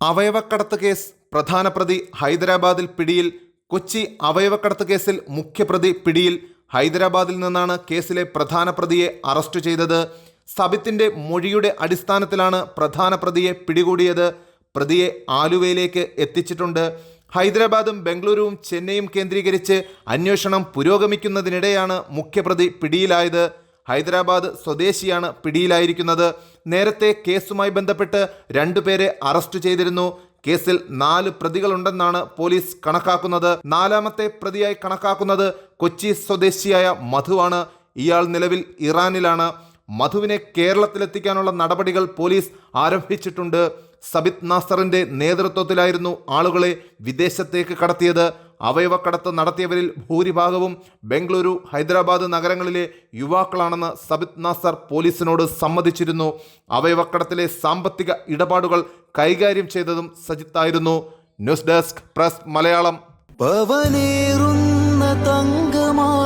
അവയവക്കടത്ത് case പ്രധാന പ്രതി ഹൈദരാബാദിൽ പിടിയിൽ കൊച്ചി അവയവക്കടത്ത് കേസിൽ മുഖ്യപ്രതി പിടിയിൽ ഹൈദരാബാദിൽ നിന്നാണ് കേസിലെ പ്രധാന പ്രതിയെ അറസ്റ്റ് ചെയ്തത്. സബിത്തിന്റെ മൊഴിയുടെ അടിസ്ഥാനത്തിലാണ് പ്രധാന പ്രതിയെ പിടികൂടിയത്. പ്രതിയെ ആലുവയിലേക്ക് എത്തിച്ചിട്ടുണ്ട്. ഹൈദരാബാദും ബംഗളൂരുവും ചെന്നൈയും കേന്ദ്രീകരിച്ച് അന്വേഷണം പുരോഗമിക്കുന്നതിനിടെയാണ് മുഖ്യപ്രതി പിടിയിലായത്. ഹൈദരാബാദ് സ്വദേശിയാണ് പിടിയിലായിരിക്കുന്നത്. നേരത്തെ കേസുമായി ബന്ധപ്പെട്ട് രണ്ടുപേരെ അറസ്റ്റ് ചെയ്തിരുന്നു. കേസിൽ നാല് പ്രതികളുണ്ടെന്നാണ് പോലീസ് കണക്കാക്കുന്നത്. നാലാമത്തെ പ്രതിയായി കണക്കാക്കുന്നത് കൊച്ചി സ്വദേശിയായ മധുവാണ്. ഇയാൾ നിലവിൽ ഇറാനിലാണ്. മധുവിനെ കേരളത്തിലെത്തിക്കാനുള്ള നടപടികൾ പോലീസ് ആരംഭിച്ചിട്ടുണ്ട്. സബിത് നാസറിന്റെ നേതൃത്വത്തിലായിരുന്നു ആളുകളെ വിദേശത്തേക്ക് കടത്തിയത്. അവയവക്കടത്ത് നടത്തിയവരിൽ ഭൂരിഭാഗവും ബംഗളൂരു ഹൈദരാബാദ് നഗരങ്ങളിലെ യുവാക്കളാണെന്ന് സബിത് നാസർ പോലീസിനോട് സമ്മതിച്ചിരുന്നു. അവയവക്കടത്തിലെ സാമ്പത്തിക ഇടപാടുകൾ കൈകാര്യം ചെയ്തതും സജിത്തായിരുന്നു. News desk press Malayalam. തങ്കമാണു